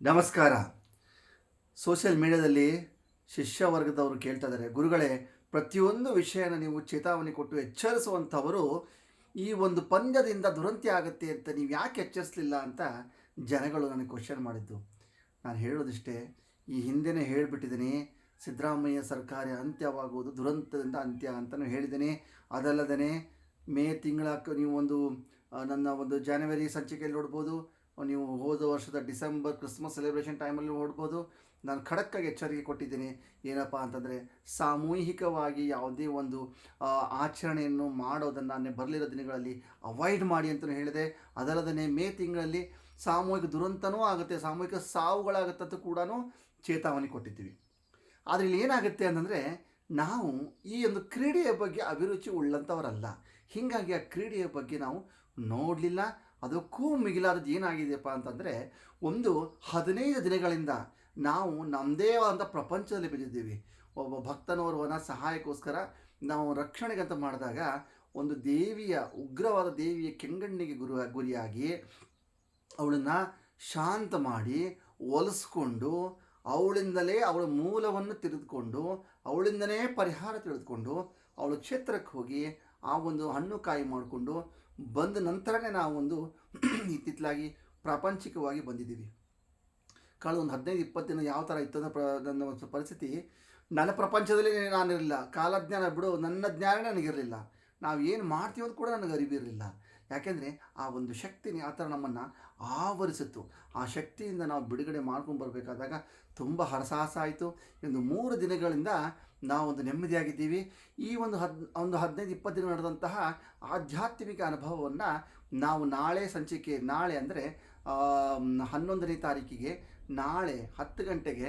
ನಮಸ್ಕಾರ. ಸೋಷಿಯಲ್ ಮೀಡಿಯಾದಲ್ಲಿ ಶಿಷ್ಯ ವರ್ಗದವರು ಕೇಳ್ತಾ ಇದ್ದಾರೆ, ಗುರುಗಳೇ, ಪ್ರತಿಯೊಂದು ವಿಷಯನ ನೀವು ಚೇತಾವಣೆ ಕೊಟ್ಟು ಎಚ್ಚರಿಸುವಂಥವರು ಈ ಒಂದು ಪಂದ್ಯದಿಂದ ದುರಂತಿ ಆಗುತ್ತೆ ಅಂತ ನೀವು ಯಾಕೆ ಎಚ್ಚರಿಸಲಿಲ್ಲ ಅಂತ ಜನಗಳು ನನಗೆ ಕ್ವಶನ್ ಮಾಡಿದ್ದು. ನಾನು ಹೇಳೋದಿಷ್ಟೇ, ಈ ಹಿಂದೆನೇ ಹೇಳಿಬಿಟ್ಟಿದ್ದೀನಿ, ಸಿದ್ದರಾಮಯ್ಯ ಸರ್ಕಾರ ಅಂತ್ಯವಾಗುವುದು ದುರಂತದಿಂದ ಅಂತ್ಯ ಅಂತಲೂ ಹೇಳಿದ್ದೀನಿ. ಅದಲ್ಲದೇ ಮೇ ತಿಂಗಳ ನೀವು ಒಂದು ನನ್ನ ಒಂದು ಜಾನ್ವರಿ ಸಂಚಿಕೆಯಲ್ಲಿ ನೋಡ್ಬೋದು ನೀವು ಹೋದ ವರ್ಷದ ಡಿಸೆಂಬರ್ ಕ್ರಿಸ್ಮಸ್ ಸೆಲೆಬ್ರೇಷನ್ ಟೈಮಲ್ಲಿ ನೋಡ್ಬೋದು. ನಾನು ಖಡಕ್ಕಾಗಿ ಎಚ್ಚರಿಕೆ ಕೊಟ್ಟಿದ್ದೀನಿ. ಏನಪ್ಪ ಅಂತಂದರೆ, ಸಾಮೂಹಿಕವಾಗಿ ಯಾವುದೇ ಒಂದು ಆಚರಣೆಯನ್ನು ಮಾಡೋದನ್ನು ನಾನು ಬರಲಿರೋ ದಿನಗಳಲ್ಲಿ ಅವಾಯ್ಡ್ ಮಾಡಿ ಅಂತಲೂ ಹೇಳಿದೆ. ಅದಲ್ಲದೆ ಮೇ ತಿಂಗಳಲ್ಲಿ ಸಾಮೂಹಿಕ ದುರಂತನೂ ಆಗುತ್ತೆ. ಸಾಮೂಹಿಕ ಸಾವುಗಳಾಗುತ್ತೆ ಅಂತ ಕೂಡ ಚೇತಾವಣೆ ಕೊಟ್ಟಿದ್ದೀವಿ. ಆದರೆ ಇಲ್ಲಿ ಏನಾಗುತ್ತೆ ಅಂತಂದರೆ, ನಾವು ಈ ಒಂದು ಕ್ರೀಡೆಯ ಬಗ್ಗೆ ಅಭಿರುಚಿ ಉಳ್ಳಂಥವರಲ್ಲ ಹೀಗಾಗಿ ಆ ಕ್ರೀಡೆಯ ಬಗ್ಗೆ ನಾವು ನೋಡಲಿಲ್ಲ. ಅದಕ್ಕೂ ಮಿಗಿಲಾದದ್ದು ಏನಾಗಿದೆಯಪ್ಪ ಅಂತಂದರೆ, ಒಂದು ಹದಿನೈದು ದಿನಗಳಿಂದ ನಾವು ನಮ್ಮದೇ ಆದಂಥ ಪ್ರಪಂಚದಲ್ಲಿ ಬಿದ್ದಿದ್ದೀವಿ ಒಬ್ಬ ಭಕ್ತನೋರ್ವನ ಸಹಾಯಕ್ಕೋಸ್ಕರ ನಾವು ರಕ್ಷಣೆಗಂತ ಮಾಡಿದಾಗ, ಒಂದು ದೇವಿಯ, ಉಗ್ರವಾದ ದೇವಿಯ ಕೆಂಗಣ್ಣಿಗೆ ಗುರು, ಗುರಿಯಾಗಿ ಅವಳನ್ನು ಶಾಂತ ಮಾಡಿ, ಒಲಿಸ್ಕೊಂಡು, ಅವಳಿಂದಲೇ ಅವಳ ಮೂಲವನ್ನು ತಿಳಿದುಕೊಂಡು ಅವಳಿಂದನೇ ಪರಿಹಾರ ತಿಳಿದುಕೊಂಡು, ಅವಳ ಕ್ಷೇತ್ರಕ್ಕೆ ಹೋಗಿ ಆ ಒಂದು ಹಣ್ಣು ಕಾಯಿ ಮಾಡಿಕೊಂಡು ಬಂದ ನಂತರನೇ ನಾವೊಂದು ಇತ್ತಿತ್ತಲಾಗಿ ಪ್ರಾಪಂಚಿಕವಾಗಿ ಬಂದಿದ್ದೀವಿ. ಕಳೆದ ಒಂದು ಹದಿನೈದು, ಇಪ್ಪತ್ತು ದಿನ ಯಾವ ಥರ ಇತ್ತು ಪ್ರ, ನನ್ನ ಒಂದು ಪರಿಸ್ಥಿತಿ, ನನ್ನ ಪ್ರಪಂಚದಲ್ಲಿ ನಾನಿರಲಿಲ್ಲ. ಕಾಲಜ್ಞಾನ ಬಿಡು, ನನ್ನ ಜ್ಞಾನ ನನಗಿರಲಿಲ್ಲ. ನಾವು ಏನು ಮಾಡ್ತೀವಿ ಅಂತ ಕೂಡ ನನಗೆ ಅರಿವಿರಲಿಲ್ಲ. ಯಾಕೆಂದರೆ ಆ ಒಂದು ಶಕ್ತಿನಿ ಆ ಥರ ನಮ್ಮನ್ನು ಆವರಿಸಿತ್ತು. ಆ ಶಕ್ತಿಯಿಂದ ನಾವು ಬಿಡುಗಡೆ ಮಾಡ್ಕೊಂಡು ಬರಬೇಕಾದಾಗ ತುಂಬ ಹರಸಾಹಸ ಆಯಿತು. ಒಂದು ಮೂರು ದಿನಗಳಿಂದ ನಾವೊಂದು ನೆಮ್ಮದಿಯಾಗಿದ್ದೀವಿ. ಈ ಒಂದು ಹದ್, ಒಂದು ಹದಿನೈದು, ಇಪ್ಪತ್ತು ದಿನ ನಡೆದಂತಹ ಆಧ್ಯಾತ್ಮಿಕ ಅನುಭವವನ್ನು ನಾವು ನಾಳೆ ಸಂಚಿಕೆ, ನಾಳೆ ಅಂದರೆ ಹನ್ನೊಂದನೇ ತಾರೀಕಿಗೆ ನಾಳೆ ಹತ್ತು ಗಂಟೆಗೆ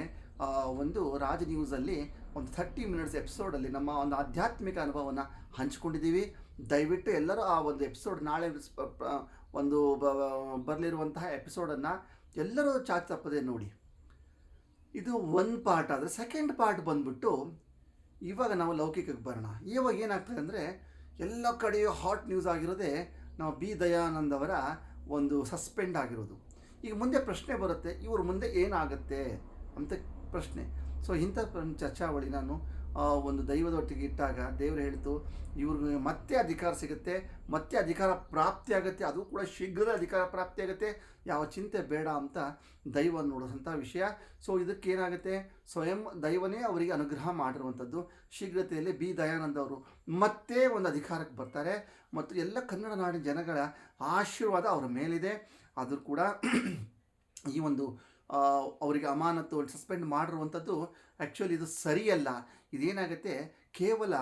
ಒಂದು ರಾಜ್ ನ್ಯೂಸಲ್ಲಿ ಒಂದು ಥರ್ಟಿ ಮಿನಿಟ್ಸ್ ಎಪಿಸೋಡಲ್ಲಿ ನಮ್ಮ ಒಂದು ಆಧ್ಯಾತ್ಮಿಕ ಅನುಭವವನ್ನು ಹಂಚ್ಕೊಂಡಿದ್ದೀವಿ. ದಯವಿಟ್ಟು ಎಲ್ಲರೂ ಆ ಒಂದು ಎಪಿಸೋಡ್ ನಾಳೆ ಒಂದು ಬರಲಿರುವಂತಹ ಎಪಿಸೋಡನ್ನು ಎಲ್ಲರೂ ಚಾಚ್ ತಪ್ಪದೆ ನೋಡಿ. ಇದು ಒಂದು ಪಾರ್ಟ್ ಆದರೆ ಸೆಕೆಂಡ್ ಪಾರ್ಟ್ ಬಂದ್ಬಿಟ್ಟು ಇವಾಗ ನಾವು ಲೌಕಿಕಕ್ಕೆ ಬರೋಣ. ಇವಾಗ ಏನಾಗ್ತದೆ ಅಂದರೆ ಎಲ್ಲ ಕಡೆಯೂ ಹಾಟ್ ನ್ಯೂಸ್ ಆಗಿರೋದೇ ನಾವು ಬಿ ದಯಾನಂದ್ ಅವರ ಒಂದು ಸಸ್ಪೆಂಡ್ ಆಗಿರೋದು. ಈಗ ಮುಂದೆ ಪ್ರಶ್ನೆ ಬರುತ್ತೆ, ಇವ್ರ ಮುಂದೆ ಏನಾಗುತ್ತೆ ಅಂತ ಪ್ರಶ್ನೆ. ಸೊ ಇಂಥ ಚರ್ಚಾವಳಿ ನಾನು ಒಂದು ದೈವದೊಟ್ಟಿಗೆ ಇಟ್ಟಾಗ ದೇವರು ಹೇಳಿತು, ಇವ್ರಿಗೆ ಮತ್ತೆ ಅಧಿಕಾರ ಸಿಗುತ್ತೆ, ಮತ್ತೆ ಅಧಿಕಾರ ಪ್ರಾಪ್ತಿ ಆಗುತ್ತೆ, ಅದು ಕೂಡ ಶೀಘ್ರ ಅಧಿಕಾರ ಪ್ರಾಪ್ತಿ ಆಗುತ್ತೆ. ಯಾವ ಚಿಂತೆ ಬೇಡ ಅಂತ ದೈವ ನೋಡೋಂಥ ವಿಷಯ. ಸೊ ಇದಕ್ಕೇನಾಗುತ್ತೆ ಸ್ವಯಂ ದೈವನೇ ಅವರಿಗೆ ಅನುಗ್ರಹ ಮಾಡಿರುವಂಥದ್ದು. ಶೀಘ್ರತೆಯಲ್ಲಿ ಬಿ ದಯಾನಂದ ಅವರು ಮತ್ತೆ ಒಂದು ಅಧಿಕಾರಕ್ಕೆ ಬರ್ತಾರೆ. ಮತ್ತು ಎಲ್ಲ ಕನ್ನಡ ನಾಡಿನ ಜನಗಳ ಆಶೀರ್ವಾದ ಅವರ ಮೇಲಿದೆ. ಆದರೂ ಕೂಡ ಈ ಒಂದು ಅವರಿಗೆ ಅಮಾನತು ಸಸ್ಪೆಂಡ್ ಮಾಡಿರುವಂಥದ್ದು ಆ್ಯಕ್ಚುಲಿ ಇದು ಸರಿಯಲ್ಲ. ಇದೇನಾಗುತ್ತೆ? ಕೇವಲ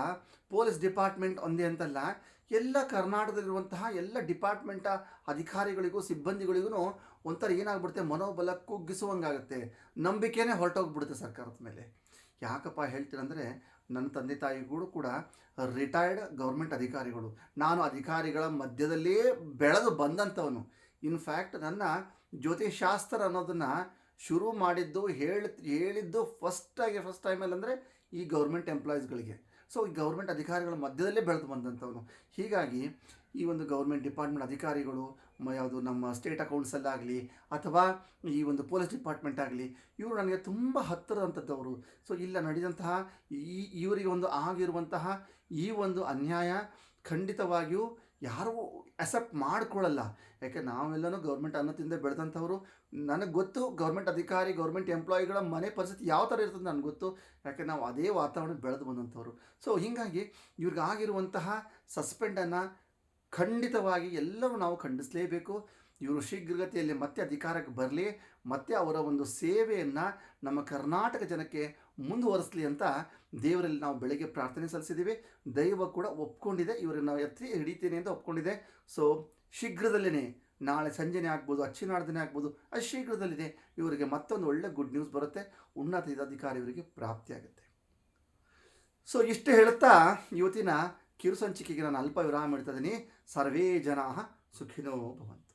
ಪೊಲೀಸ್ ಡಿಪಾರ್ಟ್ಮೆಂಟ್ ಒಂದೇ ಅಂತಲ್ಲ, ಎಲ್ಲ ಕರ್ನಾಟಕದಲ್ಲಿರುವಂತಹ ಎಲ್ಲ ಡಿಪಾರ್ಟ್ಮೆಂಟ ಅಧಿಕಾರಿಗಳಿಗೂ, ಸಿಬ್ಬಂದಿಗಳಿಗೂ ಒಂಥರ ಏನಾಗ್ಬಿಡುತ್ತೆ? ಮನೋಬಲ ಕುಗ್ಗಿಸುವಂಗಾಗುತ್ತೆ. ನಂಬಿಕೆನೇ ಹೊರಟೋಗ್ಬಿಡುತ್ತೆ ಸರ್ಕಾರದ ಮೇಲೆ. ಯಾಕಪ್ಪ ಹೇಳ್ತೀರಂದರೆ ನನ್ನ ತಂದೆ ತಾಯಿಗಳು ಕೂಡ ರಿಟೈರ್ಡ್ ಗೌರ್ಮೆಂಟ್ ಅಧಿಕಾರಿಗಳು. ನಾನು ಅಧಿಕಾರಿಗಳ ಮಧ್ಯದಲ್ಲೇ ಬೆಳೆದು ಬಂದಂಥವನು. ಇನ್ಫ್ಯಾಕ್ಟ್ ನನ್ನ ಜ್ಯೋತಿಷಾಸ್ತ್ರ ಅನ್ನೋದನ್ನು ಶುರು ಮಾಡಿದ್ದು ಹೇಳಿ, ಹೇಳಿದ್ದು ಫಸ್ಟಾಗಿ ಫಸ್ಟ್ ಟೈಮಲ್ಲಿ ಅಂದರೆ ಈ ಗೌರ್ಮೆಂಟ್ ಎಂಪ್ಲಾಯೀಸ್ಗಳಿಗೆ ಸೊ ಈ ಗೌರ್ಮೆಂಟ್ ಅಧಿಕಾರಿಗಳ ಮಧ್ಯದಲ್ಲೇ ಬೆಳೆದು ಬಂದಂಥವನು ಹೀಗಾಗಿ ಈ ಒಂದು ಗೌರ್ಮೆಂಟ್ ಡಿಪಾರ್ಟ್ಮೆಂಟ್ ಅಧಿಕಾರಿಗಳು ಯಾವುದು ನಮ್ಮ ಸ್ಟೇಟ್ ಅಕೌಂಟ್ಸಲ್ಲಾಗಲಿ ಅಥವಾ ಈ ಒಂದು ಪೊಲೀಸ್ ಡಿಪಾರ್ಟ್ಮೆಂಟ್ ಆಗಲಿ, ಇವರು ನನಗೆ ತುಂಬ ಹತ್ತಿರದಂಥದ್ದವರು. ಸೊ ಇಲ್ಲ ನಡೆದಂತಹ ಈ, ಇವರಿಗೆ ಒಂದು ಆಗಿರುವಂತಹ ಈ ಒಂದು ಅನ್ಯಾಯ ಖಂಡಿತವಾಗಿಯೂ ಯಾರೂ ಅಕ್ಸೆಪ್ಟ್ ಮಾಡ್ಕೊಳ್ಳಲ್ಲ ಯಾಕೆ ನಾವೆಲ್ಲನೂ ಗೌರ್ಮೆಂಟ್ ಅನ್ನತಿಂದ ಬೆಳೆದಂಥವ್ರು. ನನಗೆ ಗೊತ್ತು ಗೌರ್ಮೆಂಟ್ ಅಧಿಕಾರಿ ಗೌರ್ಮೆಂಟ್ ಎಂಪ್ಲಾಯಿಗಳ ಮನೆ ಪರಿಸ್ಥಿತಿ ಯಾವ ಥರ ಇರ್ತದೆ ನನಗೆ ಗೊತ್ತು. ಯಾಕೆ ನಾವು ಅದೇ ವಾತಾವರಣ ಬೆಳೆದು ಬಂದಂಥವ್ರು. ಸೊ ಹೀಗಾಗಿ ಇವ್ರಿಗಾಗಿರುವಂತಹ ಸಸ್ಪೆಂಡನ್ನು ಖಂಡಿತವಾಗಿ ಎಲ್ಲರೂ ನಾವು ಖಂಡಿಸಲೇಬೇಕು. ಇವರು ಶೀಘ್ರಗತಿಯಲ್ಲಿ ಮತ್ತೆ ಅಧಿಕಾರಕ್ಕೆ ಬರಲಿ, ಮತ್ತೆ ಅವರ ಒಂದು ಸೇವೆಯನ್ನು ನಮ್ಮ ಕರ್ನಾಟಕ ಜನಕ್ಕೆ ಮುಂದುವರಿಸಲಿ ಅಂತ ದೇವರಲ್ಲಿ ನಾವು ಬೆಳಗ್ಗೆ ಪ್ರಾರ್ಥನೆ ಸಲ್ಲಿಸಿದ್ದೀವಿ ದೈವ ಕೂಡ ಒಪ್ಕೊಂಡಿದೆ, ಇವರನ್ನು ನಾವು ಎತ್ತಿ ಹಿಡಿತೀನಿ ಅಂತ ಒಪ್ಕೊಂಡಿದೆ. ಸೊ ಶೀಘ್ರದಲ್ಲೇ ನಾಳೆ ಸಂಜೆನೇ ಆಗ್ಬೋದು ಅಚ್ಚಿನಾಡ್ದೇ ಆಗ್ಬೋದು, ಅದು ಶೀಘ್ರದಲ್ಲಿದೆ ಇವರಿಗೆ ಮತ್ತೊಂದು ಒಳ್ಳೆ ಗುಡ್ ನ್ಯೂಸ್ ಬರುತ್ತೆ. ಉನ್ನತ ಅಧಿಕಾರಿ ಇವರಿಗೆ ಪ್ರಾಪ್ತಿಯಾಗುತ್ತೆ ಸೊ ಇಷ್ಟು ಹೇಳುತ್ತಾ ಇವತ್ತಿನ ಕಿರು ಸಂಚಿಕೆಗೆ ನಾನು ಅಲ್ಪ ವಿರಾಮ ಇಡ್ತಾ ಇದ್ದೀನಿ. ಸರ್ವೇ ಜನಾ ಸುಖಿನೋ ಭವಂತು.